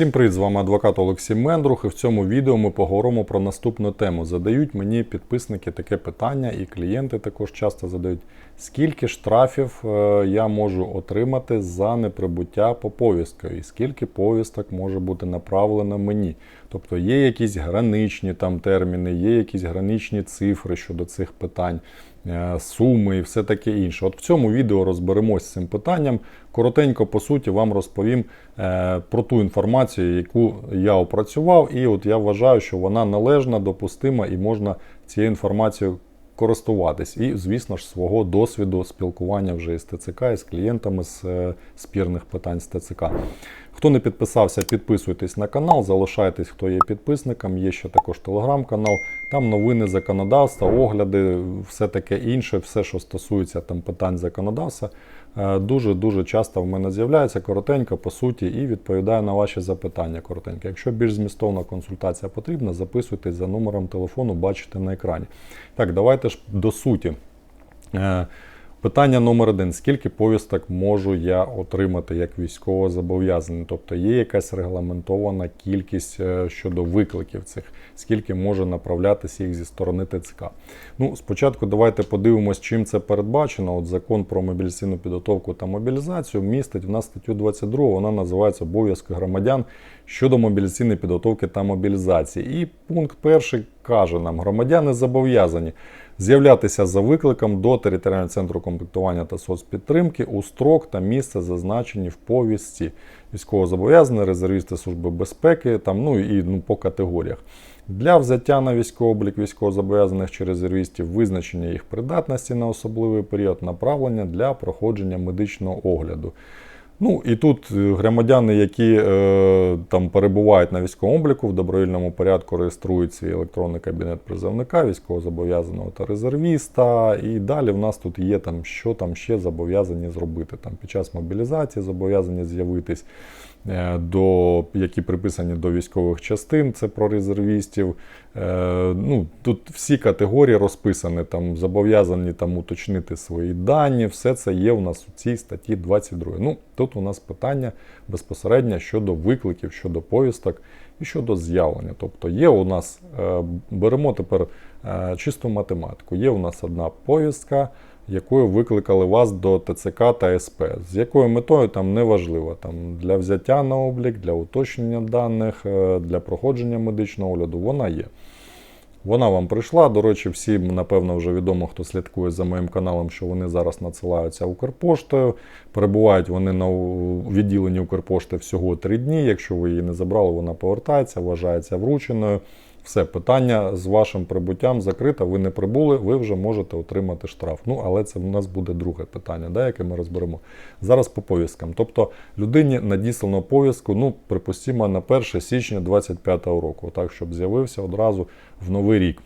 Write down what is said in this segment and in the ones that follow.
Всім привіт, з вами адвокат Олексій Мендрух. І в цьому відео ми поговоримо про наступну тему. Задають мені підписники таке питання, і клієнти також часто задають, скільки штрафів е, я можу отримати за неприбуття по повістку, і скільки повісток може бути направлено мені. Тобто є якісь граничні там терміни, є якісь граничні цифри щодо цих питань. Е, Суми і все таке інше. От в цьому відео розберемось з цим питанням. Коротенько, по суті, вам розповім е, про ту інформацію, яку я опрацював, і от я вважаю, що вона належна, допустима і можна цією інформацією користуватись. І, звісно ж, свого досвіду спілкування вже із ТЦК, і з клієнтами з е, спірних питань з ТЦК. Хто не підписався, підписуйтесь на канал, залишайтесь, хто є підписником. Є ще також телеграм-канал. Там новини законодавства, огляди, все таке інше, все, що стосується там питань законодавства. е, Дуже-дуже часто в мене з'являється коротенько, по суті, і відповідаю на ваші запитання коротенько. Якщо більш змістовна консультація потрібна, записуйтесь за номером телефону, бачите на екрані. Так, давайте ж до суті. Питання номер один: скільки повісток можу я отримати як військовозобов'язаний? Тобто є якась регламентована кількість е, щодо викликів цих, скільки може направлятися їх зі сторони ТЦК. Ну, спочатку давайте подивимось, чим це передбачено. От закон про мобілізаційну підготовку та мобілізацію містить в нас статтю 22, вона називається обов'язки громадян щодо мобілізаційної підготовки та мобілізації. І пункт перший каже нам: громадяни зобов'язані з'являтися за викликом до територіального центру комплектування та соцпідтримки у строк та місце, зазначені в повістці. Військовозобов'язані, резервісти Служби безпеки, там, ну і ну, по категоріях. Для взяття на військовий облік військовозобов'язаних чи резервістів визначення їх придатності на особливий період направлення для проходження медичного огляду. Ну і тут е, громадяни, які е, там перебувають на військовому обліку, в добровільному порядку реєструють свій електронний кабінет призовника, військовозобов'язаного та резервіста. І далі в нас тут є там, що там ще зобов'язані зробити. Там під час мобілізації зобов'язані з'явитись. е, До, які приписані до військових частин, це про резервістів. Е, ну, тут всі категорії розписані, там зобов'язані там уточнити свої дані. Все це є у нас у цій статті 22. Ну, тут у нас питання безпосередньо щодо викликів, щодо повісток і щодо з'явлення. Тобто є у нас, е, беремо тепер е, чисту математику. Є у нас одна повістка, якою викликали вас до ТЦК та СП. З якою метою там неважливо. Там для взяття на облік, для уточнення даних, е, для проходження медичного огляду, вона є. Вона вам прийшла. До речі, всім, напевно, вже відомо, хто слідкує за моїм каналом, що вони зараз надсилаються Укрпоштою. Перебувають вони на відділенні Укрпошти всього три дні. Якщо ви її не забрали, вона повертається, вважається врученою. Все, питання з вашим прибуттям закрите. Ви не прибули, ви вже можете отримати штраф. Ну, але це в нас буде друге питання, да, яке ми розберемо. Зараз по повісткам. Тобто людині надіслано повістку, ну, припустимо, на 1 січня 2025 року, так, щоб з'явився одразу в новий рік.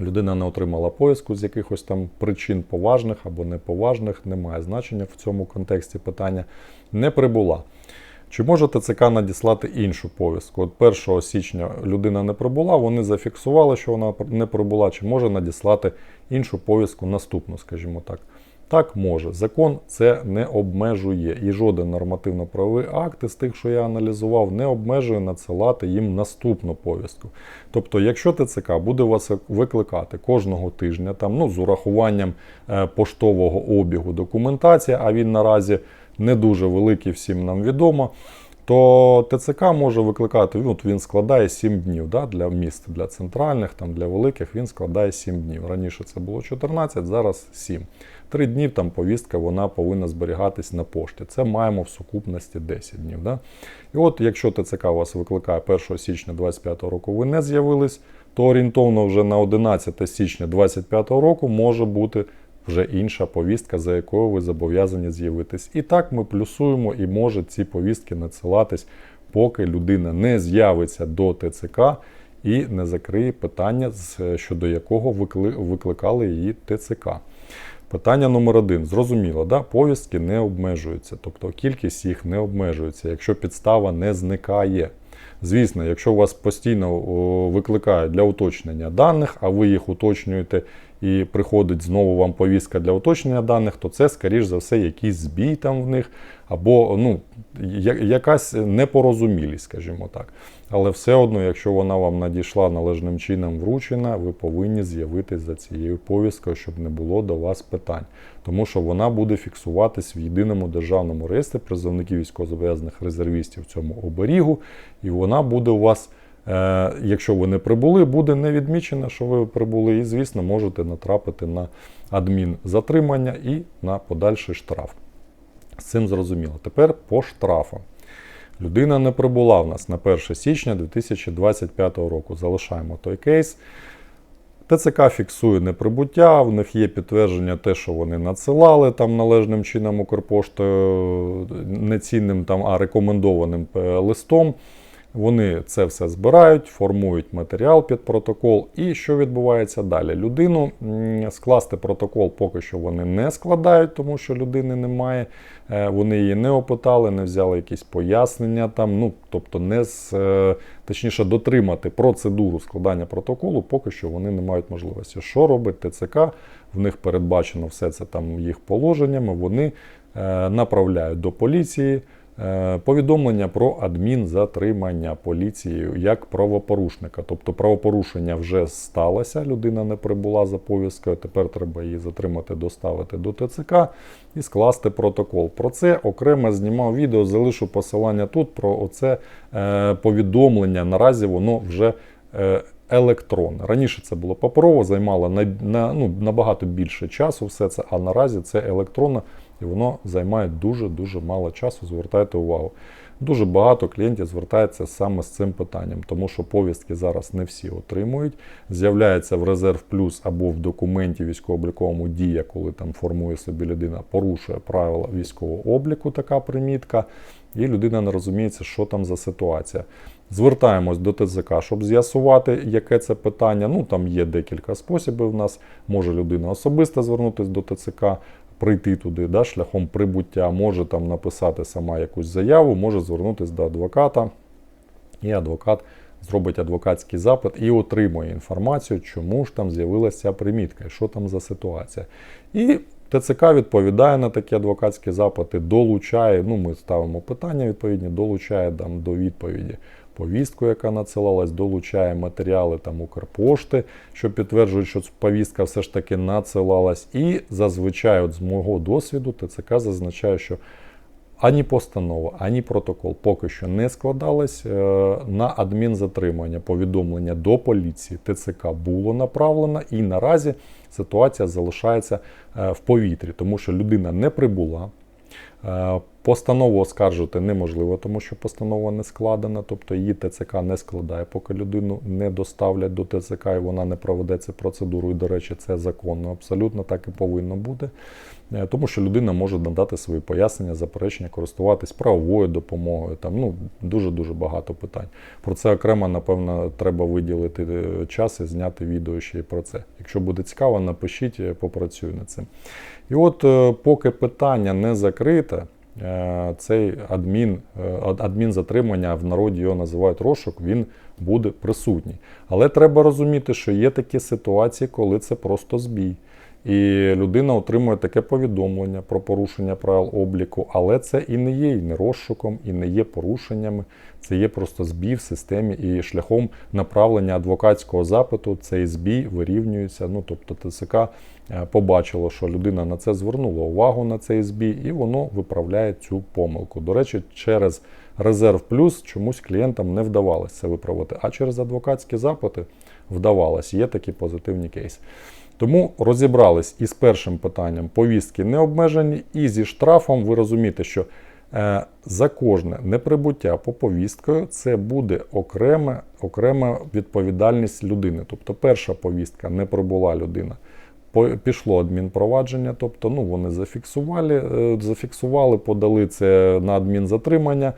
Людина не отримала повістку з якихось там причин поважних або неповажних, немає значення в цьому контексті питання, не прибула. Чи може ТЦК надіслати іншу повістку? От 1 січня людина не прибула, вони зафіксували, що вона не прибула, чи може надіслати іншу повістку наступну, скажімо так. Так може. Закон це не обмежує. І жоден нормативно-правовий акт із тих, що я аналізував, не обмежує надсилати їм наступну повістку. Тобто, якщо ТЦК буде вас викликати кожного тижня, там, ну, з урахуванням е, поштового обігу документації, а він наразі не дуже великий, всім нам відомо. То ТЦК може викликати, от він складає 7 днів да, для міст, для центральних, там, для великих він складає 7 днів. Раніше це було 14, зараз 7. Три дні там повістка вона повинна зберігатись на пошті. Це маємо в сукупності 10 днів. Да? І от якщо ТЦК вас викликає 1 січня 2025 року, ви не з'явились, то орієнтовно вже на 11 січня 2025 року може бути вже інша повістка, за якою ви зобов'язані з'явитись. І так ми плюсуємо і може ці повістки надсилатись, поки людина не з'явиться до ТЦК і не закриє питання, з- щодо якого викликали її ТЦК. Питання номер один. Зрозуміло, да? повістки не обмежуються, тобто кількість їх не обмежується, якщо підстава не зникає. Звісно, якщо вас постійно викликають для уточнення даних, а ви їх уточнюєте і приходить знову вам повістка для уточнення даних, то це, скоріш за все, якийсь збій там в них, або ну, якась непорозумілість, скажімо так. Але все одно, якщо вона вам надійшла належним чином вручена, ви повинні з'явитись за цією повісткою, щоб не було до вас питань. Тому що вона буде фіксуватись в єдиному державному реєстрі призовників військовозобов'язаних резервістів в цьому оберігу, і вона буде у вас. Е, Якщо ви не прибули, буде не відмічено, що ви прибули, і, звісно, можете натрапити на адмінзатримання і на подальший штраф. З цим зрозуміло. Тепер по штрафам. Людина не прибула в нас на 1 січня 2025 року. Залишаємо той кейс. ТЦК фіксує неприбуття, в них є підтвердження те, що вони надсилали там належним чином Укрпоштою, не цінним там, а рекомендованим е, листом. Вони це все збирають, формують матеріал під протокол. І що відбувається далі? Людину скласти протокол поки що вони не складають, тому що людини немає. Е, Вони її не опитали, не взяли якісь пояснення там. Ну тобто, не з, е, точніше дотримати процедуру складання протоколу, поки що вони не мають можливості. Що робить ТЦК? В них передбачено все це там їх положеннями. Вони е, направляють до поліції. Е, Повідомлення про адмінзатримання поліцією як правопорушника. Тобто правопорушення вже сталося, людина не прибула за повісткою, тепер треба її затримати, доставити до ТЦК і скласти протокол. Про це окремо знімав відео, залишу посилання тут про оце е, повідомлення. Наразі воно вже е, електронне. Раніше це було паперово, займало на, на, ну, набагато більше часу все це, а наразі це електронно і воно займає дуже-дуже мало часу. Звертайте увагу. Дуже багато клієнтів звертається саме з цим питанням, тому що повістки зараз не всі отримують. З'являється в резерв плюс або в документі військово-обліковому дія, коли там формує собі людина, порушує правила військового обліку, така примітка, і людина не розуміється, що там за ситуація. Звертаємось до ТЗК, щоб з'ясувати, яке це питання. Ну там є декілька способів. У нас може людина особисто звернутися до ТЦК, прийти туди да, шляхом прибуття, може там написати сама якусь заяву, може звернутися до адвоката, і адвокат зробить адвокатський запит і отримує інформацію, чому ж там з'явилася примітка, що там за ситуація. І ТЦК відповідає на такі адвокатські запити, долучає. Ну, ми ставимо питання відповідні, долучає там до відповіді повістку, яка надсилалась, долучає матеріали там Укрпошти, що підтверджують, що повістка все ж таки надсилалась. І зазвичай, от з мого досвіду, ТЦК зазначає, що ані постанова, ані протокол поки що не складались. Е, На адмінзатримання повідомлення до поліції ТЦК було направлено, і наразі ситуація залишається е, в повітрі, тому що людина не прибула. Е, Постанову оскаржити неможливо, тому що постанова не складена, тобто її ТЦК не складає, поки людину не доставлять до ТЦК і вона не проведе цю процедуру. І, до речі, це законно, абсолютно так і повинно бути. Е, Тому що людина може надати свої пояснення, заперечення, користуватись правовою допомогою. Там ну дуже-дуже багато питань. Про це окремо, напевно, треба виділити е, час і зняти відео ще й про це. Якщо буде цікаво, напишіть, я попрацюю над цим. І от е, поки питання не закрите, е, цей адмін, адмін затримання в народі його називають розшук, він буде присутній. Але треба розуміти, що є такі ситуації, коли це просто збій. І людина отримує таке повідомлення про порушення правил обліку, але це і не є і не розшуком, і не є порушеннями. Це є просто збій в системі і шляхом направлення адвокатського запиту цей збій вирівнюється. Ну тобто ТСК е, побачило, що людина на це звернула увагу на цей збій, і воно виправляє цю помилку. До речі, через резерв плюс чомусь клієнтам не вдавалося це виправити, а через адвокатські запити вдавалось. Є такі позитивні кейси. Тому розібрались із першим питанням повістки не обмежені, і зі штрафом ви розумієте, що е, за кожне неприбуття по повісткою це буде окрема, окрема відповідальність людини. Тобто, перша повістка не прибула людина. Пішло адмінпровадження, тобто ну, вони зафіксували, е, зафіксували, подали це на адмінзатримання.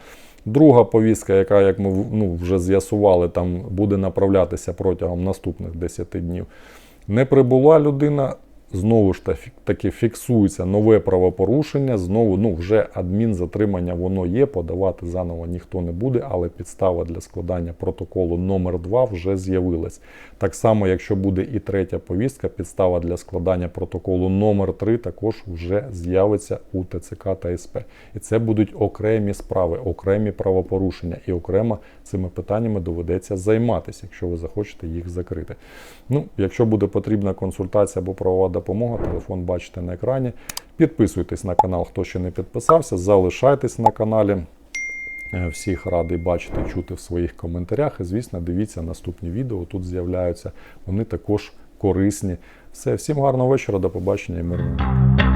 Друга повістка, яка, як ми ну, вже з'ясували, там буде направлятися протягом наступних 10 днів. Не прибула людина, знову ж таки- фіксується нове правопорушення, знову ну, вже адмінзатримання воно є, подавати заново ніхто не буде, але підстава для складання протоколу номер 2 вже з'явилась. Так само, якщо буде і третя повістка, підстава для складання протоколу номер 3 також вже з'явиться у ТЦК та СП. І це будуть окремі справи, окремі правопорушення, і окремо цими питаннями доведеться займатися, якщо ви захочете їх закрити. Ну, якщо буде потрібна консультація або правова допомога, телефон бачите на екрані. Підписуйтесь на канал, хто ще не підписався, залишайтесь на каналі. Е, Всіх радий бачити, чути в своїх коментарях. І, звісно, дивіться наступні відео. Тут з'являються. Вони також корисні. Все, всім гарного вечора, до побачення і мирного.